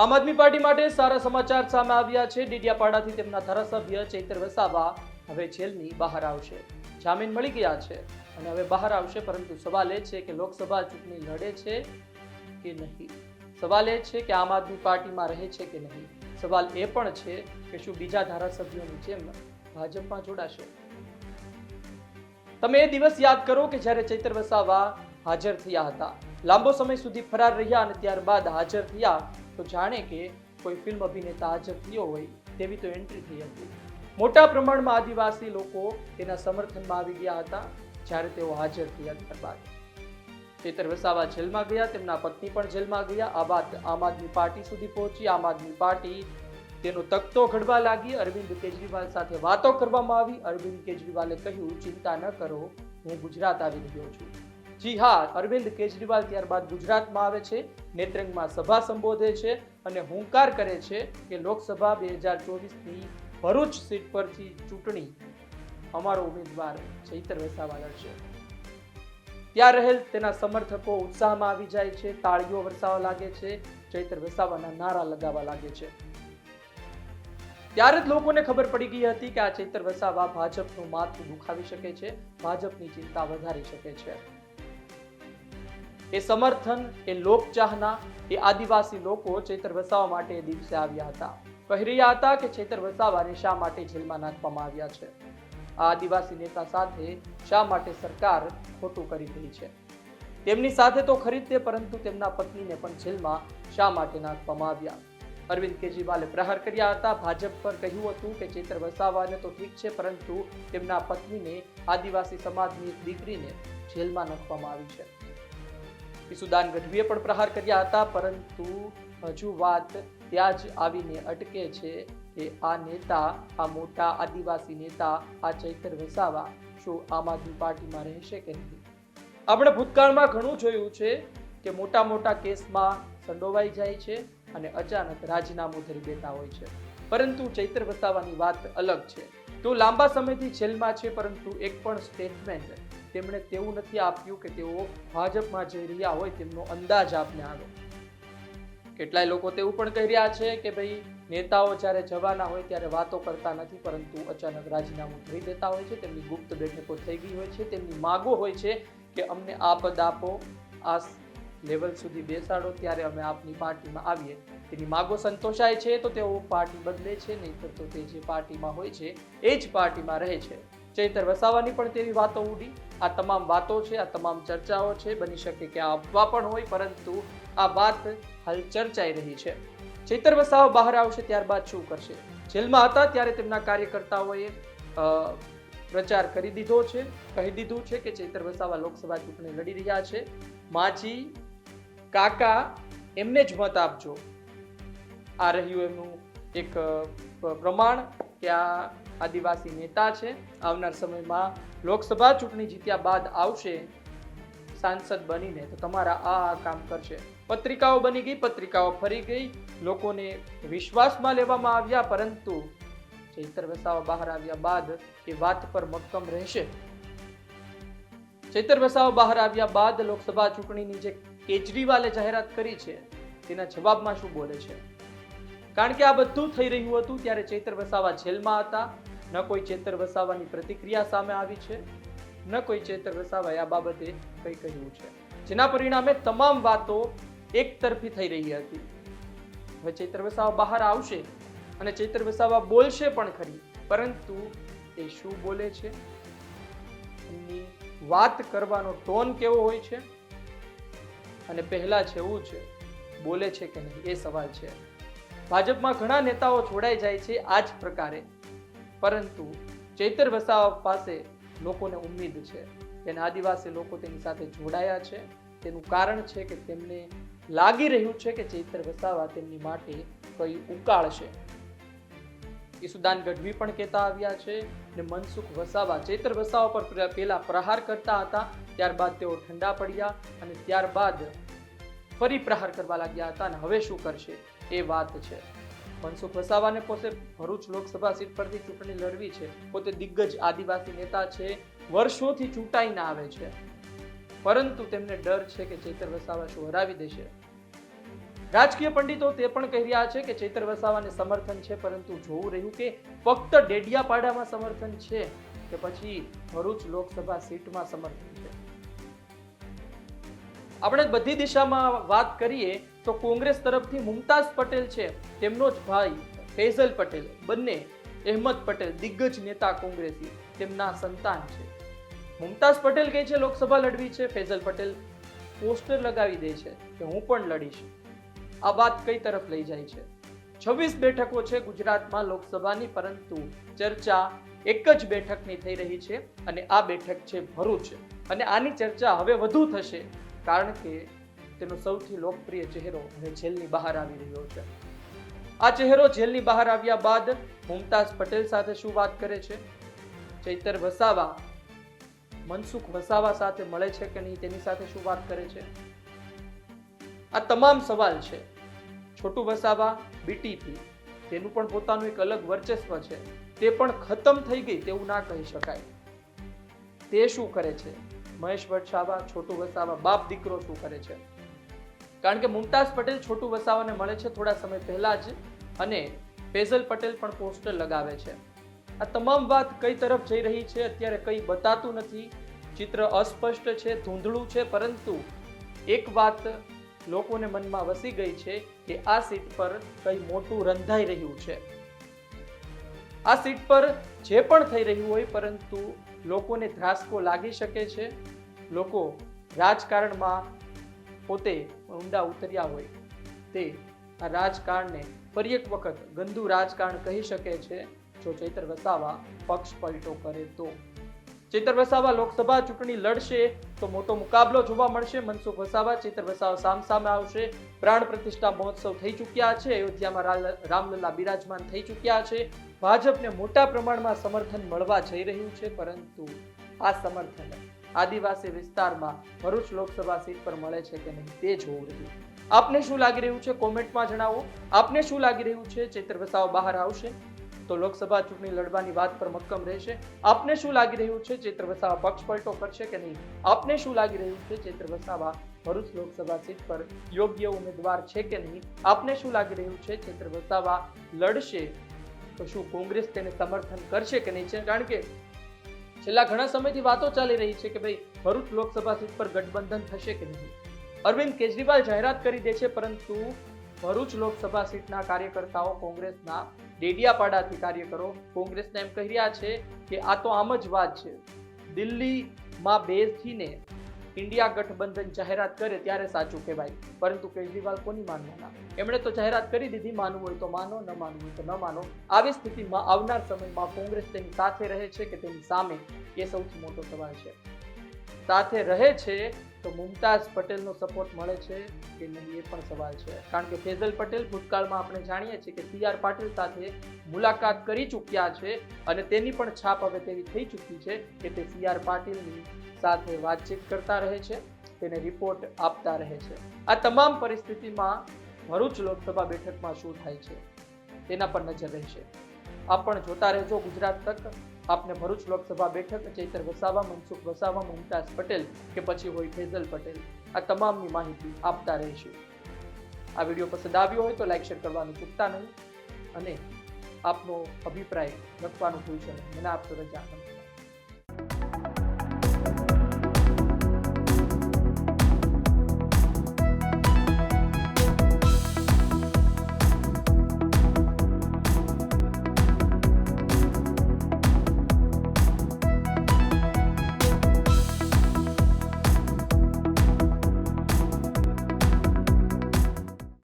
આમ આદમી પાર્ટી માટે સારા સમાચાર સામે આવ્યા છે. ડીડિયાપાડાથી તેમના ધારાસભ્ય ચૈતર વસાવા હવે જેલની બહાર આવશે. જામીન મળી ગયા છે અને હવે બહાર આવશે, પરંતુ સવાલ એ છે કે લોકસભા ચૂંટણી લડે છે કે નહીં? સવાલ એ છે કે આમ આદમી પાર્ટીમાં રહે છે કે નહીં? સવાલ એ પણ છે કે શું બીજા ધારાસભ્યોની જેમ ભાજપમાં જોડાશે? તમે એ દિવસ યાદ કરો કે જ્યારે ચૈતર વસાવા હાજર થયા હતા. લાંબો સમય સુધી ફરાર રહ્યા અને ત્યારબાદ હાજર થયા તો જાણે કે કોઈ ફિલ્મ અભિનેતા હાજર થયો હોય તેવી તો એન્ટ્રી થઈ હતી. મોટા પ્રમાણમાં આદિવાસી લોકો તેના સમર્થનમાં આવી ગયા હતા, જ્યારે તેઓ હાજર થયા ત્યારબાદ. ચેતર વસાવા જેલમાં ગયા, તેમના પત્ની પણ જેલમાં ગયા, આ વાત આમ આદમી પાર્ટી સુધી પહોંચી. આમ આદમી પાર્ટી તેનો તખતો ઘડવા લાગી. અરવિંદ કેજરીવાલ સાથે વાતો કરવામાં આવી. અરવિંદ કેજરીવાલે કહ્યું, ચિંતા ન કરો, હું ગુજરાત આવી રહ્યો છું. જી હા, અરવિંદ કેજરીવાલ ત્યારબાદ ગુજરાતમાં આવે છે, નેત્રંગમાં સભા સંબોધે છે અને હુંકાર કરે છે કે લોકસભા બે હજાર ચોવીસની ભરૂચ સીટ પરથી ચૂંટણી. અમારો ઉમેદવાર ચૈતર વસાવા લડશે ત્યાં રહેલ તેના સમર્થકો ઉત્સાહમાં આવી જાય છે, તાળીઓ વરસાવા લાગે છે, ચૈતર વસાવાના નારા લગાવવા લાગે છે. ત્યારે જ લોકોને ખબર પડી ગઈ હતી કે આ ચૈતર વસાવા ભાજપનું માથું દુખાવી શકે છે, ભાજપની ચિંતા વધારી શકે છે. એ સમર્થન, એ લોકચાહના, એ આદિવાસી લોકો ચેતર વસાવા માટે એ દિવસે આવ્યા હતા. કહી રહ્યા હતા કે ચેતર વસાવાને શા માટે જેલમાં નાખવામાં આવ્યા છે? આ આદિવાસી નેતા સાથે શા માટે સરકાર ખોટું કરી રહી છે? તેમની સાથે તો ખરી તે, પરંતુ તેમના પત્નીને પણ જેલમાં શા માટે નાખવામાં આવ્યા? અરવિંદ કેજરીવાલે પ્રહાર કર્યા હતા. ભાજપ પર કહ્યું હતું કે ચેતર વસાવાને તો ઠીક છે, પરંતુ તેમના પત્નીને આદિવાસી સમાજની એક દીકરીને જેલમાં નાખવામાં આવી છે. ઈસુદાન ગઢવીએ પણ પ્રહાર કર્યા હતા, પરંતુ હજુ વાત ત્યાં જ આવીને અટકે છે કે આ નેતા, આ મોટા આદિવાસી નેતા, આ ચૈતર વસાવા શું આમ આદમી પાર્ટીમાં રહેશે કે નહીં? આપણે ભૂતકાળમાં ઘણું જોયું છે કે મોટા મોટા કેસમાં સંડોવાઈ જાય છે અને અચાનક રાજીનામું ધરી દેતા હોય છે. પરંતુ ચૈતર વસાવાની વાત અલગ છે. તો લાંબા સમયથી જેલમાં છે, પરંતુ એક પણ સ્ટેટમેન્ટ તેમણે તેવું નથી આપ્યું કે તેઓ ભાજપમાં જઈ રહ્યા હોય તેમનો અંદાજ આપને આવ્યો કેટલાય લોકો તેવું પણ કહી રહ્યા છે કે ભાઈ, નેતાઓ જ્યારે જવાના હોય ત્યારે વાતો કરતા નથી, પરંતુ અચાનક રાજીનામું કરી દેતા હોય છે, તેમની ગુપ્ત બેઠકો થઈ ગઈ હોય છે, તેમની માગો હોય છે કે અમને આ પદ આપો, આ લેવલ સુધી બેસાડો, ત્યારે અમે આપની પાર્ટીમાં આવીએ. તેની માગો સંતોષાય છે તો તેઓ પાર્ટી બદલે છે નહીં તો તે જે પાર્ટીમાં હોય છે, એ જ પાર્ટીમાં રહે છે. ચૈતર વસાવાની પણ તેવી વાતો ઉડી આ તમામ વાતો છે, આ તમામ ચર્ચાઓ છે, બની શકે કે આ અફવા પણ હોય, પરંતુ આ વાત હાલ ચર્ચાઈ રહી છે. ચૈતર વસાવા બહાર આવશે ત્યારબાદ શું કરશે? જેલમાં હતા ત્યારે તેમના કાર્યકર્તાઓએ પ્રચાર કરી દીધો છે, કહી દીધું છે કે ચૈતર વસાવા લોકસભા ચૂંટણી લડી રહ્યા છે. માજી કાકા એમને જ મત આપજો. આ રહ્યું એમનું એક પ્રમાણ કે આ આદિવાસી નેતા છે. આવનાર સમયમાં લોકસભા ચૂંટણી જીત્યા બાદ આવશે સાંસદ બનીને તો તમારા આ આ કામ કરશે. પત્રિકાઓ બની ગઈ, પત્રિકાઓ ફરી ગઈ. લોકોને વિશ્વાસમાં લેવામાં આવ્યા, પરંતુ ચૈતર વસાવા બહાર આવ્યા બાદ એ વાત પર મક્કમ રહેશે. ચૈતર વસાવા બહાર આવ્યા બાદ લોકસભા ચૂંટણીની જે કેજરીવાલે જાહેરાત કરી છે, તેના જવાબમાં શું બોલે છે? કારણ કે આ બધું થઈ રહ્યું હતું ત્યારે ચૈતર વસાવા જેલમાં હતા. ન કોઈ ચેતર વસાવાની પ્રતિક્રિયા સામે આવી છે, ન કોઈ ચેતર વસાવાએ આ બાબતે કંઈ કહ્યું છે. જેના પરિણામે તમામ વાતો એક તરફી થઈ રહી હતી. હવે ચેતર વસાવા બહાર આવશે અને ચેતર વસાવા બોલશે પણ ખરી, પરંતુ એ શું બોલે છે? એમની વાત કરવાનો ટોન કેવો હોય છે? અને પહેલા જેવું છે બોલે છે કે નહીં એ સવાલ છે. ભાજપમાં ઘણા નેતાઓ છોડાઈ જાય છે આ જ પ્રકારે. પરંતુ ચૈતર વસાવા પાસે લોકોને ઉમ્મીદ છે. તેના આદિવાસી લોકો તેની સાથે જોડાયા છે. તેનું કારણ છે કે તેમને લાગી રહ્યું છે કે ચૈતર વસાવા તેમની માટે કઈ ઉકાળશે. ઈસુદાન ગઢવી પણ કહેતા આવ્યા છે ને મનસુખ વસાવા ચૈતર વસાવા પર પહેલા પ્રહાર કરતા હતા, ત્યારબાદ તેઓ ઠંડા પડ્યા અને ત્યારબાદ ફરી પ્રહાર કરવા લાગ્યા હતા અને હવે શું કરશે એ વાત છે. મનસુખ વસાવાને પોતે ભરૂચ લોકસભા સીટ પરથી ચૂંટણી લડવી છે. પોતે દિગ્ગજ આદિવાસી નેતા છે. વર્ષોથી ચૂંટાઈને આવે છે. પરંતુ તેમને ડર છે કે ચૈતર વસાવા શું હરાવી દેશે. રાજકીય પંડિતો તે પણ કહી રહ્યા છે કે ચૈતર વસાવાને સમર્થન છે, પરંતુ જોવું રહ્યું કે ફક્ત ડેડિયાપાડામાં સમર્થન છે કે પછી ભરૂચ લોકસભા સીટમાં સમર્થન છે. આપણે બધી દિશામાં વાત કરીએ તો કોંગ્રેસ તરફથી મુમતાઝ પટેલ છે, તેમનો જ ભાઈ ફૈઝલ પટેલ. બંને અહેમદ પટેલ, દિગ્ગજ નેતા કોંગ્રેસી, તેમના સંતાન છે. મુમતાઝ પટેલ કહે છે, લોકસભા લડવી છે, ફૈઝલ પટેલ પોસ્ટર લગાવી દે છે કે હું પણ લડીશ. આ વાત કઈ તરફ લઈ જાય છે? છવ્વીસ બેઠકો છે ગુજરાતમાં લોકસભાની, પરંતુ ચર્ચા એક જ બેઠકની થઈ રહી છે અને આ બેઠક છે ભરૂચ. અને આની ચર્ચા હવે વધુ થશે. કારણ કે તેનો સૌથી લોકપ્રિય ચહેરો હવે જેલની બહાર આવી રહ્યો છે. આ ચહેરો જેલની બહાર આવ્યા બાદ મુમતાઝ પટેલ સાથે શું વાત કરે છે? ચૈતર વસાવા, મનસુખ વસાવા સાથે મળે છે કે નહીં તેની સાથે શું વાત કરે છે? આ તમામ સવાલ છે. છોટુ વસાવા બીટીપી તેનું પણ પોતાનું એક અલગ વર્ચસ્વ છે. તે પણ ખતમ થઈ ગઈ તેવું ના કહી શકાય. તે શું કરે છે? મહેશ વસાવા છોટુ વસાવા, બાપ દીકરો શું કરે છે? કારણ કે મુમતાઝ પટેલ, છોટુ વસાવાને મળે છે થોડા સમય પહેલા જ અને ફેઝલ પટેલ પણ પોસ્ટર લગાવે છે. આ તમામ વાત કઈ તરફ જઈ રહી છે અત્યારે કંઈ બતાતું નથી. ચિત્ર અસ્પષ્ટ છે, ધૂંધળું છે, પરંતુ એક વાત લોકોને મનમાં વસી ગઈ છે કે આ સીટ પર કંઈ મોટું રંધાઈ રહ્યું છે. આ સીટ પર જે પણ થઈ રહ્યું હોય, પરંતુ લોકોને ધ્રાસકો લાગી શકે છે. લોકો રાજકારણમાં પોતે ઊંડા ઉતર્યા હોય, તે આ રાજકારણને ફરી એક વખત ગંદુ રાજકારણ કહી શકે છે. જો ચૈતર વસાવા પક્ષ પલટો કરે તો. ચૈતર વસાવા લોકસભા ચૂંટણી લડશે તો મોટો મુકાબલો જોવા મળશે. મનસુખ વસાવા ચેતર વસાવા સામ સામે આવશે. પ્રાણ પ્રતિષ્ઠા મહોત્સવ થઈ ચૂક્યા છે. અયોધ્યામાં રામલલ્લા બિરાજમાન થઈ ચૂક્યા છે. ભાજપને મોટા પ્રમાણમાં સમર્થન મળવા જઈ રહ્યું છે, પરંતુ આ સમર્થન આદિવાસી વિસ્તારમાં ભરૂચ લોકસભા સીટ પર મળે છે કે નહીં તે જોવું રહ્યું. આપને શું લાગી રહ્યું છે? કોમેન્ટમાં જણાવો. આપને શું લાગી રહ્યું છે? ચેતર વસાવા બહાર આવશે. તો લોકસભા ચૂંટણી લડવાની વાત પર મક્કમ રહેશે. આપને શું લાગી રહ્યું છે? ચેત્ર વસાવા પક્ષ પલટો કરશે કે નહીં? આપને શું લાગી રહ્યું છે? ચૈત્ર વસાવા ભરૂચ લોકસભા સીટ પર યોગ્ય ઉમેદવાર છે કે નહીં? આપને શું લાગી રહ્યું છે? ચેત્ર વસાવા લડશે તો શું કોંગ્રેસ તેને સમર્થન કરશે કે નહીં છે? કારણ કે છેલ્લા ઘણા સમયથી વાતો ચાલી રહી છે કે ભાઈ, ભરૂચ લોકસભા સીટ પર ગઠબંધન થશે કે નહીં? અરવિંદ કેજરીવાલ જાહેરાત કરી દે છે, પરંતુ ભરૂચ લોકસભા સીટના કાર્યકર્તાઓ કોંગ્રેસના ડેડિયાપાડાથી કાર્યકરો કોંગ્રેસને એમ કહી રહ્યા છે કે આ તો આમ જ વાત છે. દિલ્હીમાં બેસીને ઇન્ડિયા ગઠબંધન જાહેરાત કરે ત્યારે સાચું કહેવાય. પરંતુ કેજરીવાલ કોની માનવાના? એમણે તો જાહેરાત કરી દીધી, માનવું હોય તો માનો, ન માનવું હોય તો ન માનો. આવી સ્થિતિમાં આવનાર સમયમાં કોંગ્રેસ તેની સાથે રહે છે કે તેની સામે? એ સૌથી મોટો સવાલ છે. સાથે રહે છે તો મુમતાઝ પટેલનો સપોર્ટ મળે છે કે નહીં એ પણ સવાલ છે. કારણ કે ફેઝલ પટેલ ભૂતકાળમાં આપણે જાણીએ છીએ કે સી આર પાટીલ સાથે મુલાકાત કરી ચૂક્યા છે અને તેની પણ છાપ હવે તેવી થઈ ચૂકી છે કે તે સી આર પાટીલની સાથે વાતચીત કરતા રહે છે, તેને રિપોર્ટ આપતા રહે છે. આ તમામ પરિસ્થિતિમાં ભરૂચ લોકસભા બેઠકમાં શું થાય છે, તેના પર નજર રહેશે. આપ પણ જોતા રહેજો ગુજરાત તક. આપને ભરૂચ લોકસભા બેઠક ચૈતર વસાવા, મનસુખ વસાવા, મુમતાઝ પટેલ કે પછી હોય ફૈઝલ પટેલ. આ તમામની માહિતી આપતા રહીશું. આ વીડિયો પસંદ આવ્યો હોય તો લાઇક શેર કરવાનું ચૂકતા નહીં અને આપનો અભિપ્રાય લખવાનું ભૂલશો નહીં. મને આપતો રજા.